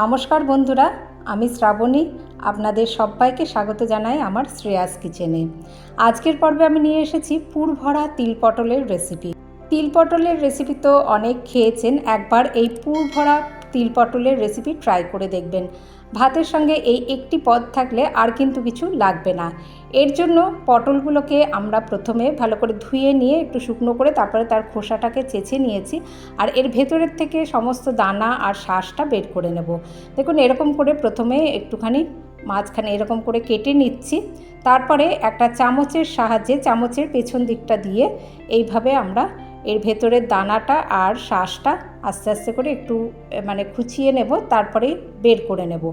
নমস্কার বন্ধুরা, আমি শ্রাবণী। আপনাদের সবাইকে স্বাগত জানাই আমার শ্রেয়াস কিচেনে। আজকের পর্বে আমি নিয়ে এসেছি পুর ভরা তিল পটলের রেসিপি তিল পটলের রেসিপি তো অনেক খেয়েছেন, একবার এই পুর ভরা তিল পটলের রেসিপি ট্রাই করে দেখবেন। ভাতের সঙ্গে এই একটি পদ থাকলে আর কিন্তু কিছু লাগবে না। এর জন্য পটলগুলোকে আমরা প্রথমে ভালো করে ধুয়ে নিয়ে একটু শুকনো করে তারপরে তার খোসাটাকে চেঁচে নিয়েছি আর এর ভেতরের থেকে সমস্ত দানা আর শ্বাসটা বের করে নেব। দেখুন, এরকম করে প্রথমে একটুখানি মাঝখানে এরকম করে কেটে নিচ্ছি। তারপরে একটা চামচের সাহায্যে চামচের পেছন দিকটা দিয়ে এইভাবে আমরা এর ভেতরের দানাটা আর শ্বাসটা আস্তে আস্তে করে একটু মানে খুঁচিয়ে নেব তারপরে বের করে নেব।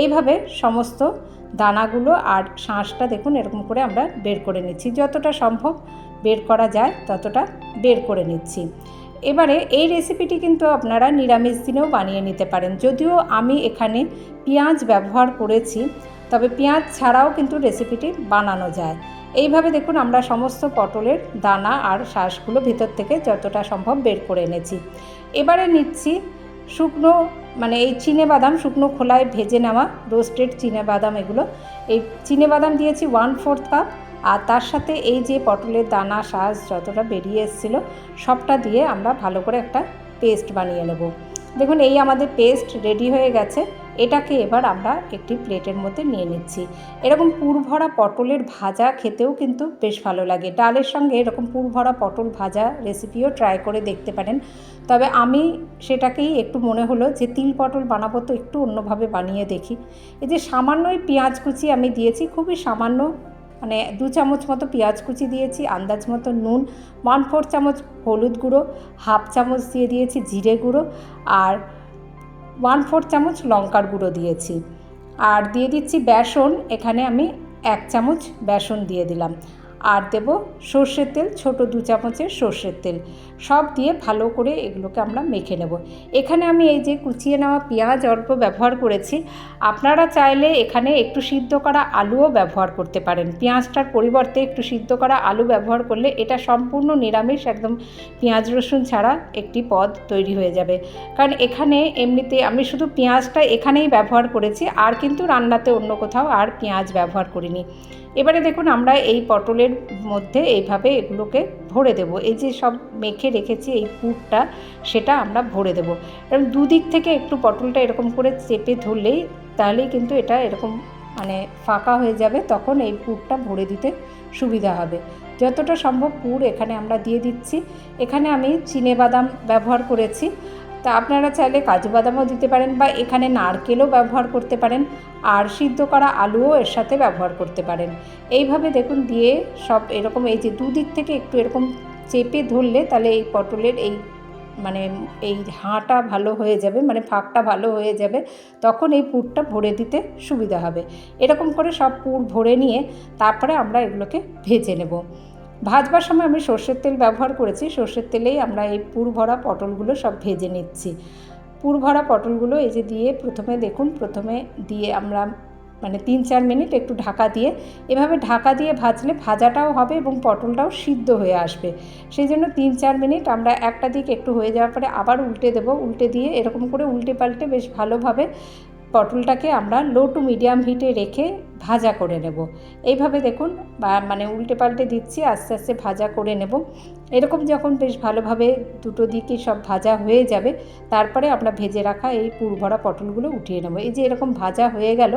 এইভাবে সমস্ত দানাগুলো আর শাঁসটা দেখুন এরকম করে আমরা বের করে নিচ্ছি। যতটা সম্ভব বের করা যায় ততটা বের করে নিচ্ছি। এবারে এই রেসিপিটি কিন্তু আপনারা নিরামিষ দিনেও বানিয়ে নিতে পারেন। যদিও আমি এখানে পেঁয়াজ ব্যবহার করেছি, তবে পেঁয়াজ ছাড়াও কিন্তু রেসিপিটি বানানো যায়। এইভাবে দেখুন আমরা সমস্ত পটলের দানা আর শ্বাসগুলো ভেতর থেকে যতটা সম্ভব বের করে এনেছি। এবারে নিচ্ছি শুকনো মানে এই চিনে বাদাম শুকনো খোলায় ভেজে নেওয়া রোস্টেড চিনে বাদাম এগুলো। এই চিনে বাদাম দিয়েছি ওয়ান ফোর্থ কাপ আর তার সাথে এই যে পটলের দানা শ্বাস যতটা বেরিয়ে এসেছিল সবটা দিয়ে আমরা ভালো করে একটা পেস্ট বানিয়ে নেব। দেখুন এই আমাদের পেস্ট রেডি হয়ে গেছে। এটাকে এবার আমরা একটি প্লেটের মধ্যে নিয়ে নিচ্ছি। এরকম পুর ভরা পটলের ভাজা খেতেও কিন্তু বেশ ভালো লাগে। ডালের সঙ্গে এরকম পুর ভরা পটল ভাজা রেসিপিও ট্রাই করে দেখতে পারেন। তবে আমি সেটাকেই একটু মনে হলো যে তিল পটল বানাবো তো একটু অন্যভাবে বানিয়ে দেখি। এই যে সামান্যই পেঁয়াজ কুচি আমি দিয়েছি, খুবই সামান্য মানে দু চামচ মতো পেঁয়াজ কুচি দিয়েছি, আন্দাজ মতো নুন ওয়ান ফোর চামচ হলুদ গুঁড়ো হাফ চামচ দিয়ে দিয়েছি জিরে গুঁড়ো, আর ওয়ান ফোর চামচ লঙ্কার গুঁড়ো দিয়েছি। আর দিয়ে দিচ্ছি বেসন, এখানে আমি এক চামচ বেসন দিয়ে দিলাম। আর দেব সর্ষের তেল, ছোট দু চামচের সর্ষের তেল। সব দিয়ে ভালো করে এগুলোকে আমরা মেখে নেব। এখানে আমি এই যে কুচিয়ে নেওয়া পেঁয়াজ অল্প ব্যবহার করেছি। আপনারা চাইলে এখানে একটু সিদ্ধ করা আলুও ব্যবহার করতে পারেন। পেঁয়াজটার পরিবর্তে একটু সিদ্ধ করা আলু ব্যবহার করলে এটা সম্পূর্ণ নিরামিষ, একদম পেঁয়াজ রসুন ছাড়া একটি পদ তৈরি হয়ে যাবে। কারণ এখানে এমনিতে আমি শুধু পেঁয়াজটা এখানেই ব্যবহার করেছি, আর কিন্তু রান্নাতে অন্য কোথাও আর পেঁয়াজ ব্যবহার করিনি। এবারে দেখুন আমরা এই পটলের মধ্যে এইভাবে এগুলোকে ভরে দেব। এই যে সব মেখে রেখেছি এই পুরটা, সেটা আমরা ভরে দেব। এবং দুদিক থেকে একটু পটলটা এরকম করে চেপে ধরলেই তাহলেই কিন্তু এটা এরকম মানে ফাঁকা হয়ে যাবে, তখন এই পুরটা ভরে দিতে সুবিধা হবে। যতটা সম্ভব পুর এখানে আমরা দিয়ে দিচ্ছি। এখানে আমি চিনে বাদাম ব্যবহার করেছি। তা আপনারা চাইলে কাজু বাদামও দিতে পারেন বা এখানে নারকেলও ব্যবহার করতে পারেন আর সিদ্ধ করা আলুও এর সাথে ব্যবহার করতে পারেন। এইভাবে দেখুন দিয়ে সব এরকম এই যে দুদিক থেকে একটু এরকম চেপে ধরলে তাহলে এই পটলের এই মানে এই হাঁটা ভালো হয়ে যাবে মানে ফাঁকটা ভালো হয়ে যাবে, তখন এই পুরটা ভরে দিতে সুবিধা হবে। এরকম করে সব পুর ভরে নিয়ে তারপরে আমরা এগুলোকে ভেজে নেব। ভাজবার সময় আমি সর্ষের তেল ব্যবহার করেছি। সর্ষের তেলেই আমরা এই পুর ভরা পটলগুলো সব ভেজে নিচ্ছি। পুর ভরা পটলগুলো এই যে দিয়ে প্রথমে দেখুন, প্রথমে দিয়ে আমরা মানে তিন চার মিনিট একটু ঢাকা দিয়ে, এভাবে ঢাকা দিয়ে ভাজলে ভাজাটাও হবে এবং পটলটাও সিদ্ধ হয়ে আসবে। সেই জন্য তিন চার মিনিট আমরা একটা দিক একটু হয়ে যাওয়ার পরে আবার উল্টে দেবো। উল্টে দিয়ে এরকম করে উল্টে পাল্টে বেশ ভালোভাবে পটলটাকে আমরা লো টু মিডিয়াম হিটে রেখে ভাজা করে নেব। এইভাবে দেখুন মানে উল্টে পাল্টে দিচ্ছি, আস্তে আস্তে ভাজা করে নেব। এরকম যখন বেশ ভালোভাবে দুটো দিকই সব ভাজা হয়ে যাবে, তারপরে আমরা ভেজে রাখা এই পুর ভরা পটলগুলো উঠিয়ে নেব। এই যে এরকম ভাজা হয়ে গেল,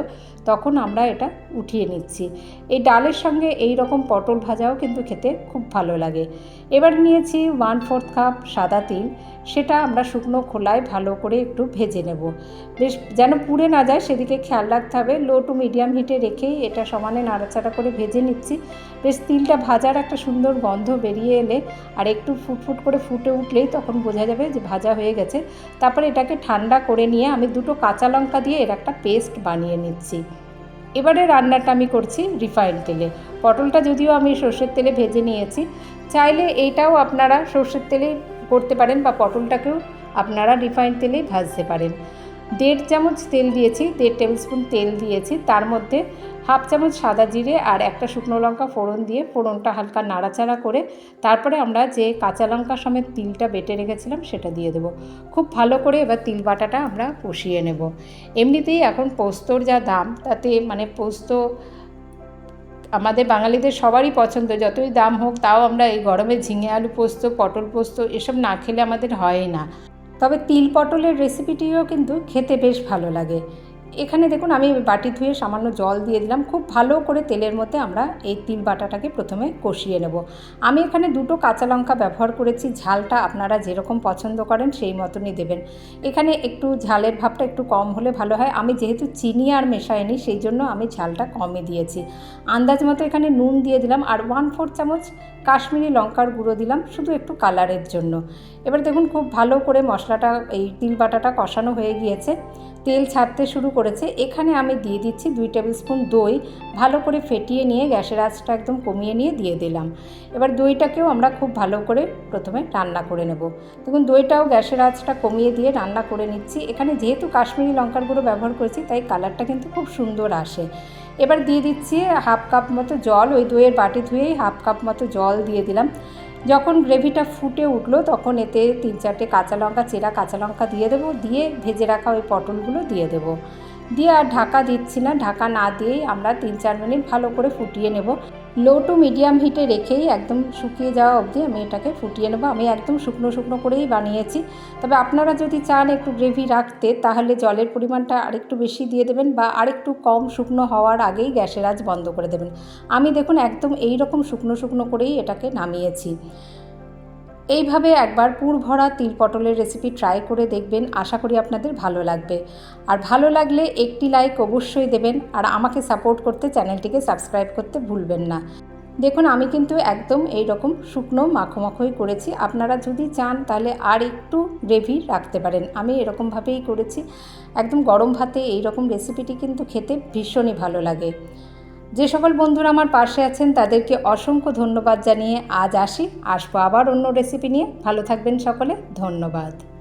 তখন আমরা এটা উঠিয়ে নিচ্ছি। এই ডালের সঙ্গে এই রকম পটল ভাজাও কিন্তু খেতে খুব ভালো লাগে। এবার নিয়েছি ওয়ান ফোর্থ কাপ সাদা তিল। সেটা আমরা শুকনো খোলায় ভালো করে একটু ভেজে নেব। বেশ যেন পুড়ে না যায়, সেদিকে খেয়াল রাখতে হবে। লো টু মিডিয়াম হিটে রেখেই এটা সমানে নাড়াচাড়া করে ভেজে নিচ্ছি। বেশ তিলটা ভাজার একটা সুন্দর গন্ধ বেরিয়ে এলে আর একটু ফুটফুট করে ফুটে উঠলেই তখন বোঝা যাবে যে ভাজা হয়ে গেছে। তারপরে এটাকে ঠান্ডা করে নিয়ে আমি দুটো কাঁচা লঙ্কা দিয়ে এর একটা পেস্ট বানিয়ে নিচ্ছি। এবারে রান্নাটা আমি করছি রিফাইন তেলে। পটলটা যদিও আমি সর্ষের তেলে ভেজে নিয়েছি। চাইলে এইটাও আপনারা সর্ষের তেলে করতে পারেন বা পটলটাকেও আপনারা রিফাইন তেলেই ভাজতে পারেন। দেড় চামচ তেল দিয়েছি, দেড় টেবিল স্পুন তেল দিয়েছি। তার মধ্যে হাফ চামচ সাদা জিরে আর একটা শুকনো লঙ্কা ফোড়ন দিয়ে ফোড়নটা হালকা নাড়াচাড়া করে তারপরে আমরা যে কাঁচা লঙ্কা সমেত তিলটা বেটে রেখেছিলাম সেটা দিয়ে দেবো। খুব ভালো করে এবার তিল বাটাটা আমরা কষিয়ে নেব। এমনিতেই এখন পোস্তর যা দাম, তাতে মানে পোস্ত আমাদের বাঙালিদের সবারই পছন্দ, যতই দাম হোক তাও আমরা এই গরমে ঝিঙে আলু পোস্ত, পটল পোস্ত এসব না খেলে আমাদের হয় না। তবে তিল পটলের রেসিপিটিও কিন্তু খেতে বেশ ভালো লাগে। এখানে দেখুন আমি বাটি ধুয়ে সামান্য জল দিয়ে দিলাম। খুব ভালো করে তেলের মধ্যে আমরা এই তিল বাটাটাকে প্রথমে কষিয়ে নেব। আমি এখানে দুটো কাঁচা লঙ্কা ব্যবহার করেছি। ঝালটা আপনারা যেরকম পছন্দ করেন সেই মতনই দেবেন। এখানে একটু ঝালের ভাবটা একটু কম হলে ভালো হয়। আমি যেহেতু চিনি আর মেশাইনি সেই জন্য আমি ঝালটা কমই দিয়েছি। আন্দাজ মতো এখানে নুন দিয়ে দিলাম আর ওয়ান ফোর চামচ কাশ্মীরি লঙ্কার গুঁড়ো দিলাম শুধু একটু কালারের জন্য। এবার দেখুন খুব ভালো করে মশলাটা, এই তিল বাটাটা কষানো হয়ে গিয়েছে। তেল ছাড়তে শুরু করেছে। এখানে আমি দিয়ে দিচ্ছি দুই টেবিল স্পুন দই। ভালো করে ফেটিয়ে নিয়ে গ্যাসের আঁচটা একদম কমিয়ে নিয়ে দিয়ে দিলাম। এবার দইটাকেও আমরা খুব ভালো করে প্রথমে রান্না করে নেব। দেখুন, দইটাও গ্যাসের আঁচটা কমিয়ে দিয়ে রান্না করে নিচ্ছি। এখানে যেহেতু কাশ্মীরি লঙ্কার গুঁড়ো ব্যবহার করেছি, তাই কালারটা কিন্তু খুব সুন্দর আসে। এবার দিয়ে দিচ্ছি হাফ কাপ মতো জল, ওই দইয়ের বাটি ধুয়েই হাফ কাপ মতো জল দিয়ে দিলাম। যখন গ্রেভিটা ফুটে উঠল, তখন এতে তিন চারটে কাঁচা লঙ্কা, চেরা কাঁচা লঙ্কা দিয়ে দেবো, দিয়ে ভেজে রাখা ওই পটলগুলো দিয়ে দেবো। দিয়ে আর ঢাকা দিচ্ছি না, ঢাকা না দিয়েই আমরা তিন চার মিনিট ভালো করে ফুটিয়ে নেব। লো টু মিডিয়াম হিটে রেখেই একদম শুকিয়ে যাওয়া অবধি আমি এটাকে ফুটিয়ে নেব। আমি একদম শুকনো শুকনো করেই বানিয়েছি। তবে আপনারা যদি চান একটু গ্রেভি রাখতে, তাহলে জলের পরিমাণটা আরেকটু বেশি দিয়ে দেবেন বা আরেকটু কম শুকনো হওয়ার আগেই গ্যাসের আজ বন্ধ করে দেবেন। আমি দেখুন একদম এই রকম শুকনো শুকনো করেই এটাকে নামিয়েছি। এইভাবে একবার পুর ভরা তিল পটলের রেসিপি ট্রাই করে দেখবেন, আশা করি আপনাদের ভালো লাগবে। আর ভালো লাগলে একটি লাইক অবশ্যই দেবেন, আর আমাকে সাপোর্ট করতে চ্যানেলটিকে সাবস্ক্রাইব করতে ভুলবেন না। দেখুন, আমি কিন্তু একদম এই রকম শুকনো মাখো মাখোই করেছি। আপনারা যদি চান, তাহলে আর একটু গ্রেভি রাখতে পারেন। আমি এরকমভাবেই করেছি। একদম গরম ভাতে এই রকম রেসিপিটি কিন্তু খেতে ভীষণই ভালো লাগে। যে সকল বন্ধুরা আমার পাশে আছেন, তাদেরকে অসংখ্য ধন্যবাদ জানিয়ে আজ আসি। আসব আবার অন্য রেসিপি নিয়ে। ভালো থাকবেন সকলে। ধন্যবাদ।